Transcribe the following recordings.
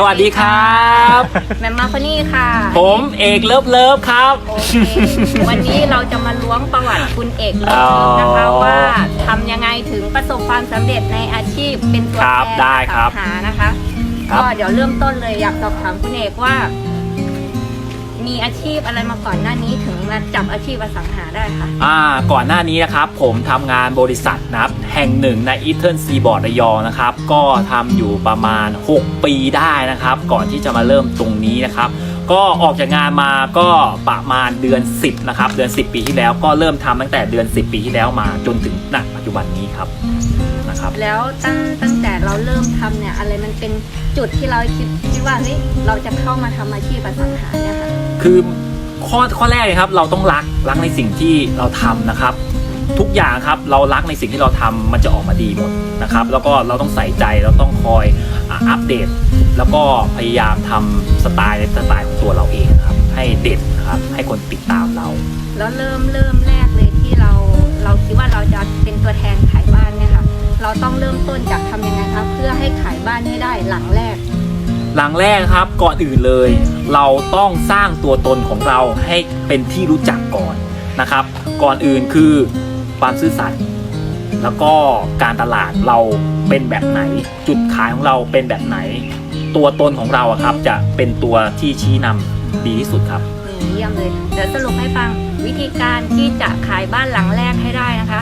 สวัสดีครับ แมมมาคนี่ค่ะผมเอกเลิฟเลิฟครับ โอเควันนี้เราจะมาล้วงประวัติคุณเอกเลิอ๋ฟอนะคะว่าทำยังไงถึงประสบความสำเร็จในอาชีพเป็นตัวครับแทนได้ครับอสังหานะคะ ครับ ก็เดี๋ยวเริ่มต้นเลยอยากสอบถามคุณเอกว่า มีอาชีพอะไรมาก่อนหน้านี้ถึงมาจับอาชีพอสังหาได้คะอ่าก่อนหน้านี้นะครับผมทำงานบริษัทนะครับแห่งหนึ่งในอีเทิร์นซีบอร์ดระยองนะครับ ก็ทำอยู่ประมาณ 6 ปีได้นะครับ ก่อนที่จะมาเริ่มตรงนี้นะครับ ก็ออกจากงานมาก็ประมาณเดือน 10นะครับเดือน 10 ปีที่แล้วก็เริ่มทำตั้งแต่เดือน 10 ปีที่แล้วมาจนถึงณปัจจุบันนี้ครับนะครับ แล้วตั้งตั้งแต่เราเริ่มทำเนี่ยอะไรมันเป็นจุดที่เราคิดคิดว่าเฮ้ยเราจะเข้ามาทำอาชีพอสังหาเนี่ย คือข้อข้อแรกเลยครับเราต้องรักรักในสิ่งที่เราทำนะครับ ทุกอย่างครับเรารักในสิ่งที่เราทำมันจะออกมาดีหมดนะครับ แล้วก็เราต้องใส่ใจเราต้องคอยอัปเดต แล้วก็พยายามทำสไตล์ในสไตล์ของตัวเราเองครับ ให้เด่นครับให้คนติดตามเรา แล้วเริ่มเริ่มแรกเลยที่เราเราคิดว่าเราจะเป็นตัวแทนขายบ้านเนี่ยค่ะเราต้องเริ่มต้นจากทำยังไงคะเพื่อให้ขายบ้านให้ได้หลังแรก หลังแรกครับก่อนอื่นเลย เราต้องสร้างตัวตนของเราให้เป็นที่รู้จักก่อนนะครับ ก่อนอื่นคือความซื่อสัตย์แล้วก็การตลาดเราเป็นแบบไหน จุดขายของเราเป็นแบบไหน ตัวตนของเราอะครับจะเป็นตัวที่ชี้นำดีที่สุดครับ เยี่ยมเลย เดี๋ยวสรุปให้ฟังวิธีการที่จะขายบ้านหลังแรกให้ได้นะคะ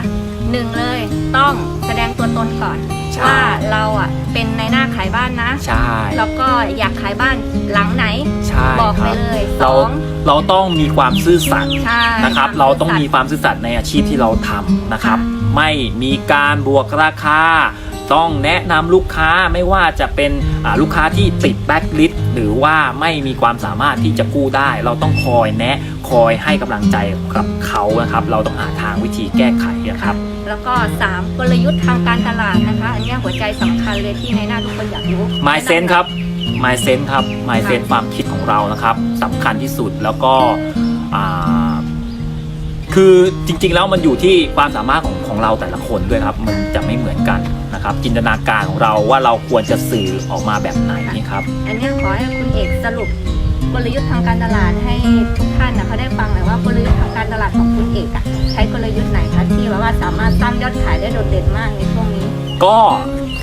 หนึ่งเลยต้องแสดงตัวตนก่อน ใช่ ว่าเราอะเป็นในหน้าขายบ้านนะ ใช่แล้วก็อยากขายบ้านหลังไหน ใช่บอกคไปรับเลยสเราองเราต้องมีความซื่อสัตย์ใช่นะครับวเราต้องมีซื่ความซื่อสัตย์ในอาชีพที่เราทำนะครับค่ะไม่มีการบวกราคา ต้องแนะนำลูกค้าไม่ว่าจะเป็นอ่าลูกค้าที่ติดแบ็คลิสต์หรือว่าไม่มีความสามารถที่จะกู้ได้ เราต้องคอยแนะคอยให้กำลังใจกับเขานะครับ เราต้องหาทางวิธีแก้ไขนะครับ แล้วก็ 3 กลยุทธ์ทางการตลาดนะคะ อันเนี้ยหัวใจสำคัญเลยที่ในหน้าทุกคนอยากรู้ My Sense ครับ My Sense ครับ My Sense ความคิดของเรานะครับสำคัญที่สุดแล้วก็อ่า คือจริงๆแล้วมันอยู่ที่ความสามารถของของเราแต่ละคนด้วยครับ มันจะไม่เหมือนกันนะครับ จินตนาการของเราว่าเราควรจะสื่อออกมาแบบไหนครับ อันเนี้ยขอให้คุณเอกสรุปกลยุทธ์ทางการตลาดให้ทุกท่านนะเขาได้ฟังหน่อยว่ากลยุทธ์ทางการตลาดของคุณเอกอะใช้กลยุทธ์ไหนคะที่แบบว่าสามารถสร้างยอดขายได้โดดเด่นมากในช่วงนี้ ก็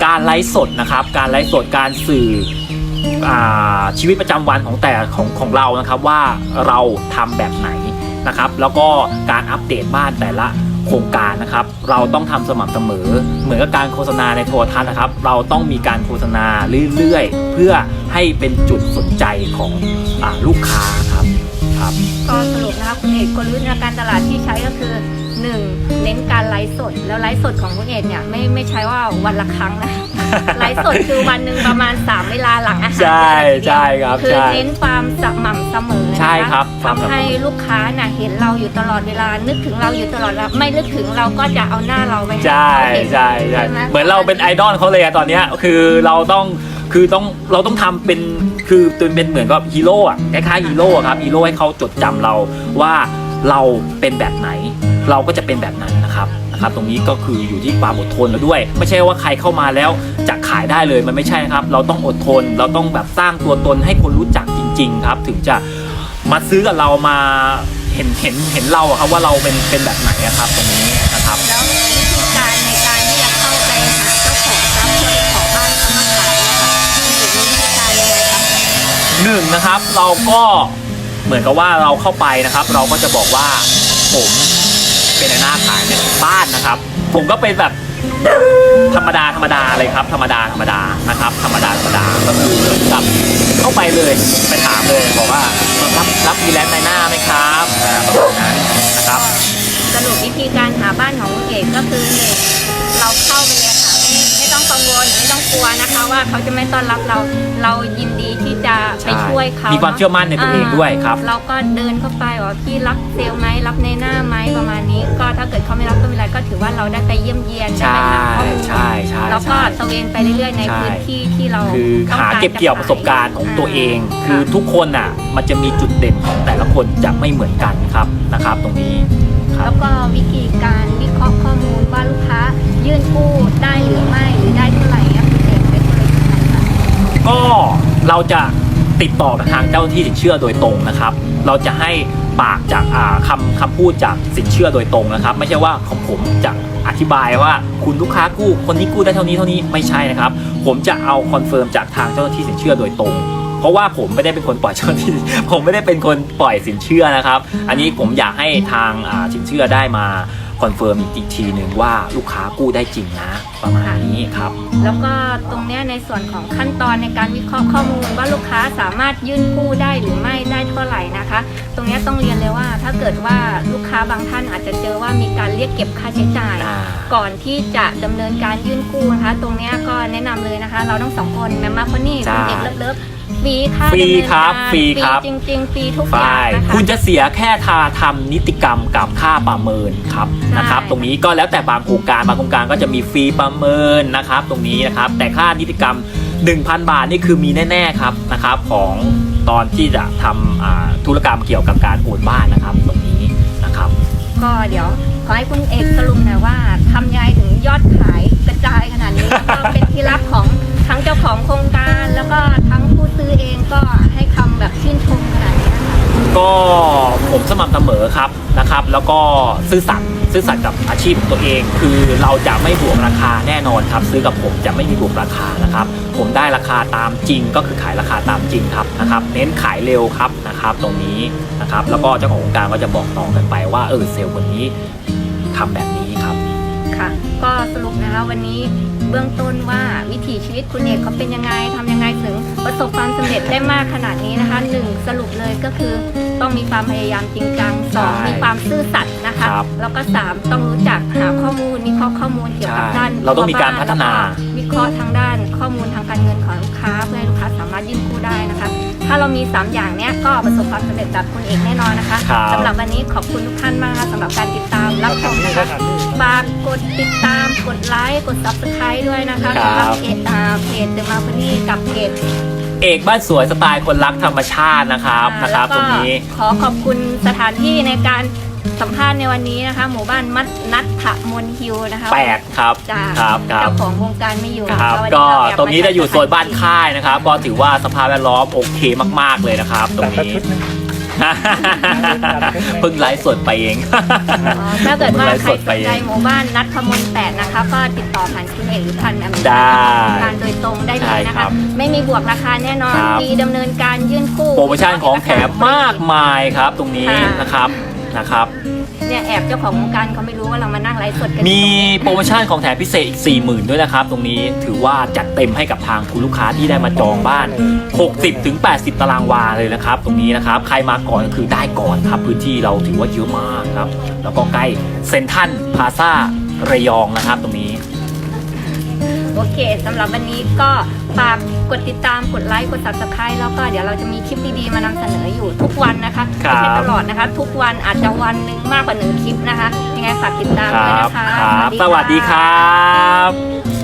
การไลฟ์สดนะครับ การไลฟ์สดการสื่ออาชีวิตประจำวันของแต่ของของเรานะครับว่าเราทำแบบไหน นะครับ แล้วก็การอัปเดตบ้านแต่ละโครงการนะครับ เราต้องทำสม่ำเสมอ เหมือนกับการโฆษณาในโทรทัศน์นะครับ เราต้องมีการโฆษณาเรื่อยๆ เพื่อให้เป็นจุดสนใจของอลูกค้าครับครับก็สรุปนะคะคุณเอกกลยุทธ์ในการตลาดที่ใช้ก็คือ 1. เน้นการไลฟ์สด แล้วไลฟ์สดของคุณเอกเนี่ยไม่ไม่ใช่ว่าวันละครั้งนะ ไลฟ์สดคือวันหนึ่งประมาณ 3 เวลาหลังอาหารใช่เลยทีเดียวใช่ครับคือใช่เน้นความสม่ำเสมอนะคะใช่ครับความสม่ำเสมอทำให้ลูกค้าน่ะเห็นเราอยู่ตลอดเวลา นึกถึงเราอยู่ตลอดเวลาไม่นึกถึงเราก็จะเอาหน้าเราไปห้ใช่เขาเห็นใช่ใช่ไหมเหมือนเราเป็นไอดอลเขาเลยอะตอนเนี้ยคือเราต้องคือต้องเราต้องทำเป็นคือเป็นเป็นเหมือนกับฮีโร่อะคล้ายๆฮีโร่อะครับฮีโร่ให้เขาจดจำเราว่าเราเป็นแบบไหน เราก็จะเป็นแบบนั้นนะครับนะครับ ตรงนี้ก็คืออยู่ที่ความอดทนแล้วด้วย ไม่ใช่ว่าใครเข้ามาแล้วจะขายได้เลยมันไม่ใช่นะครับ เราต้องอดทน เราต้องแบบสร้างตัวตนให้คนรู้จักจริง ๆ ครับ ถึงจะมาซื้อกับเรามาเห็นเห็นเห็นเราอะครับว่าเราเป็นเป็นแบบไหนอะครับ ตรงนี้นะครับ แล้ววิธีการในการที่จะเข้าไปหาเจ้าของทรัพย์เพื่อขอบ้านเขามาขายเนี่ยค่ะคุณเอกมีวิธีการยังไงคะหนึ่งนะครับเราก็เหมือนกับว่าเราเข้าไปนะครับ เราก็จะบอกว่าผม เป็นในหน้าขายในบ้านนะครับ ผมก็เป็นแบบธรรมดาธรรมดาเลยครับ ธรรมดาธรรมดานะครับ ธรรมดาธรรมดาก็คือแบบเข้าไปเลยไปถามเลยบอกว่ารับรับมีแลนซ์ในหน้าไหมครับอ่าประมาณนั้นนะครับสรุปวิธีการหาบ้านของคุณเอกก็คือหนึ่งเราเข้าไปเลยค่ะไม่ไม่ ต้องกังวลไม่ต้องกลัวนะคะ ว่าเขาจะไม่ต้อนรับเราเรายินดีที่จะไปช่วยเขามีความเชื่อมั่นในตัวเองด้วยครับ เราก็เดินเข้าไปว่าพี่รับเซลล์ไหมรับในหน้าไหมประมาณนี้ ก็ถ้าเกิดเขาไม่รับก็ไม่เป็นไรก็ถือว่าเราได้ไปเยี่ยมเยียนได้ใช่ไปหาข้อมูลใช่ใช่แล้วก็ใช่ตระเวนไปเรื่อยๆในใช่พื้นที่ที่เราคือต้องหาการเก็บเกี่ยวประสบการณ์ของตัวเอง คือทุกคนอะมันจะมีจุดเด่นของแต่ละคนจะไม่เหมือนกันครับนะครับ ตรงนี้ครั แล้บวก็วิธีการวิเคราะห์ข้อมูลว่าลูกค้ายื่นกู้ได้หรือไม่หรือได้เท่าไหร่เนี่ยคุณเอกเป็นคนเลยทำไงคะก็เราเราจะติดต่อกับทางเจ้าหน้าที่สินเชื่อโดยตรงนะครับ เราจะให้ปากจากอ่าคำคำพูดจากสินเชื่อโดยตรงนะครับ ไม่ใช่ว่าของผมจะอธิบายว่าคุณลูกค้ากู้คนนี้กู้ได้เท่านี้เท่านี้ไม่ใช่นะครับ ผมจะเอาคอนเฟิร์มจากทางเจ้าหน้าที่สินเชื่อโดยตรง เพราะว่าผมไม่ได้เป็นคนปล่อยเช่าที่ผมไม่ได้เป็นคนปล่อยสินเชื่อนะครับ อันนี้ผมอยากให้ทางสินเชื่อได้มาคอนเฟิร์มอีกทีหนึ่งว่าลูกค้ากู้ได้จริงนะ ประมาณนี้ครับ แล้วก็ตรงเนี้ยในส่วนของขั้นตอนในการวิเคราะห์ข้อมูล ว่าลูกค้าสามารถยื่นกู้ได้หรือไม่ได้เท่าไหร่นะคะ ตรงเนี้ยต้องเรียนเลยว่า ถ้าเกิดว่าลูกค้าบางท่านอาจจะเจอว่ามีการเรียกเก็บค่าใช้จ่ายอ่าก่อนที่จะดำเนินการยื่นกู้นะคะ ตรงเนี้ยก็แนะนำเลยนะคะ เราทั้งสองคนแมมมาคนนี่ใช่คุณเอกเลิฟเลิฟฟรีค่าฟรีดำเนินครับการฟรีครับจริงๆฟรีทุกอใช่ย่างนะคะคุณจะเสียแค่ทาทำนิติกรรมกับค่าประเมินครับใช่นะครับ ตรงนี้ก็แล้วแต่บางโครงการบางโครงการก็จะมีฟรีประเมินนะครับ ตรงนี้นะครับ แต่ค่านิติกรรม 1,000 บาทนี่คือมีแน่ๆครับนะครับ ของตอนที่จะทำธุรกรรมเกี่ยวกับการโอนบ้านนะครับตรงนี้นะครับ ก็เดี๋ยวขอให้คุณเอกสรุปหน่อยว่าทำยังไงถึงยอดขายกระจายขนาดนี้ก็เป็นที่รักของทั้งเจ้าของโครง ก็ผมสม่ำเสมอครับนะครับ แล้วก็ซื่อสัตย์ซื่อสัตย์กับอาชีพตัวเอง คือเราจะไม่บวกราคาแน่นอนครับ ซื้อกับผมจะไม่มีบวกราคานะครับ ผมได้ราคาตามจริง ก็คือขายราคาตามจริงครับนะครับ เน้นขายเร็วครับนะครับ ตรงนี้นะครับ แล้วก็เจ้าของโครงการก็จะบอกต่อกันไปว่าเออเซลล์คนนี้ทำแบบนี้ ครับค่ะ ก็สรุปนะคะวันนี้เบื้องต้นว่าวิถีชีวิตคุณเอกเขาเป็นยังไงทำยังไงถึงประสบความสำเร็จได้มากขนาดนี้นะคะหนึ่งสรุปเลยก็คือต้องมีความพยายามจริงจังสองใช่มีความซื่อสัตย์นะคะครับแล้วก็สามต้องรู้จักหาข้อมูลมีข้อข้อมูลเกี่ยวกับใช่ด้านเราต้องมีการพัฒนาแล้วก็วิเคราะห์ทางด้านข้อมูลทางการเงินของลูกค้าเพื่อให้ลูกค้าสามารถยื่นกู้ได้นะคะ ถ้าเรามี 3 อย่างเนี้ยก็ประสบความสำเร็จแบบคุณเอกแน่นอนนะคะครับสำหรับวันนี้ขอบคุณทุกท่านมากนะคะสำหรับการติดตามรับชมนะคะฝากกดติดตามกดไลค์กด subscribe ด้วยนะคะครับ สำหรับเพจอ่าเพจ The m a r c o n y กับเพจ เอกบ้านสวยสไตล์คนรักธรรมชาตินะครับนะครับ ตรงนี้ขอขอบคุณสถานที่ในการ สัมภาษณ์ในวันนี้นะคะ หมู่บ้านมัดนัทถมนฮิวนะคะแปลกครับจ้าครับครับเจ้าของโครงการไม่อยู่ครับแล้ววันนี้ก็เาแอบตรงนี้มาจะอยู่โซนบ้านค่ายนะครับ ก็ถือว่าสภาพแวดล้อมโอเคมาก ๆเลยนะครับ ตรงนี้ เพิ่งไลฟ์สดไปเอง อ๋อถ้าเกิดว่าไลฟ์ใครสดสไปนเอใจงหมู่บ้านนัทขมลแปดนะคะก็ติดต่อผ่านคุณเอกหรือผ่านอเมริได้โครงการโดยตรงได้เลยนะใช่ครัคะ บไม่มีบวกราคาแน่นอนครับฟรีดำเนินการยื่นกู้ โปรโมชั่นของแถมมากมายครับ ตรงนี้นะครับ นะครับ เนี่ยแอบเจ้าของโครงการเขาไม่รู้ว่าเรามานั่งไลฟ์สดกันมีโปรโมชั่นของแถมพิเศษอีก 40,000 ด้วยนะครับ ตรงนี้ถือว่าจัดเต็มให้กับทางคุณลูกค้าที่ได้มาจองบ้าน 60ถึง80 ตารางวาเลยนะครับ ตรงนี้นะครับ ใครมาก่อนก็คือได้ก่อนครับ พื้นที่เราถือว่าเยอะมากครับ แล้วก็ใกล้เซ็นทรัลพาซาระยองนะครับ ตรงนี้ โอเคสำหรับวันนี้ก็ฝากกดติดตามกดไลค์กด subscribe แล้วก็เดี๋ยวเราจะมีคลิปดีๆมานำเสนออยู่ทุกวันนะคะครับไม่ใช่ตลอดนะคะ ทุกวันอาจจะวันหนึ่งมากกว่าหนึ่งคลิปนะคะยังไงฝากติดตามคด้วยรับนะคะ ครับ สวัสดีครับ